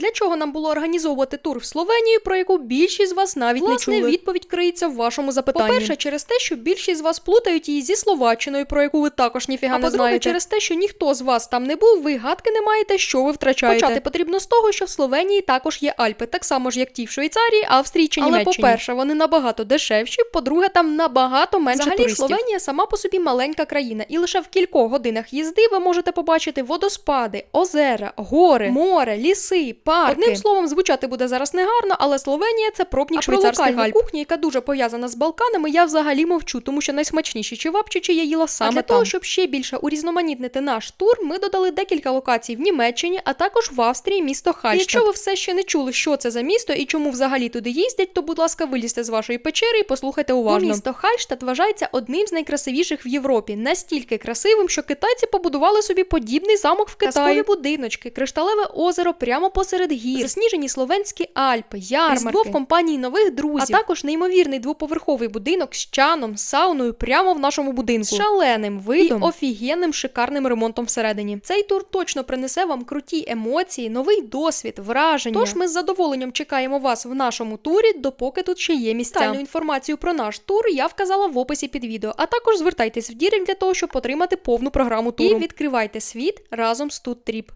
Для чого нам було організовувати тур в Словенію, про яку більшість з вас навіть Власне, не чули? від- відповідь криється в вашому запитанні. По-перше, через те, що більшість з вас плутають її зі Словаччиною, про яку ви також ніфіга А не по-друге, знаєте. через те, що ніхто з вас там не був, ви гадки не маєте, що ви втрачаєте. Почати потрібно з того, що в Словенії також є Альпи, так само ж як ті в Швейцарії, Австрії чи Але, по-перше, вони набагато дешевші, по-друге, там набагато менше Взагалі, туристів. Словенія сама по собі маленька країна, і лише в кількох годинах їзди ви можете побачити водоспади, озера, гори, море, ліси, парки. Одним словом, звучати буде зараз негарно, але Словенія це пробник швейцарських локальну Альп. кухня, яка дуже пов'язана з Балканами, я взагалі мовчу, тому що найсмачніші чевапчичі я їла саме А для там. того, щоб ще більше урізноманітнити наш тур, ми додали декілька локацій в Німеччині, а також в Австрії місто Хальштадт. Якщо ви все ще не чули, що це за місто і чому взагалі туди їздять, то будь ласка, вилізьте з вашої печери і послухайте уважно. Місто Хальштадт вважається одним з найкрасивіших в Європі, настільки красивим, що китайці побудували собі подібний замок в Китаї. Казкові будиночки, кришталеве озеро прямо посеред гір, засніжені словенські Альпи, ярмарки, Різдво в компанії нових друзів, а також неймовірний двоповерховий будинок з чаном, сауною прямо в нашому будинку, з шаленим видом і офігенним шикарним ремонтом всередині. Цей тур точно принесе вам круті емоції, новий досвід, враження. Тож ми з задоволенням чекаємо вас в нашому турі, допоки тут ще є місця. Детальну інформацію про наш тур я вказала в описі під відео. А також звертайтесь в Дірект для того, щоб отримати повну програму туру. І відкривайте світ разом з Тут Тріп.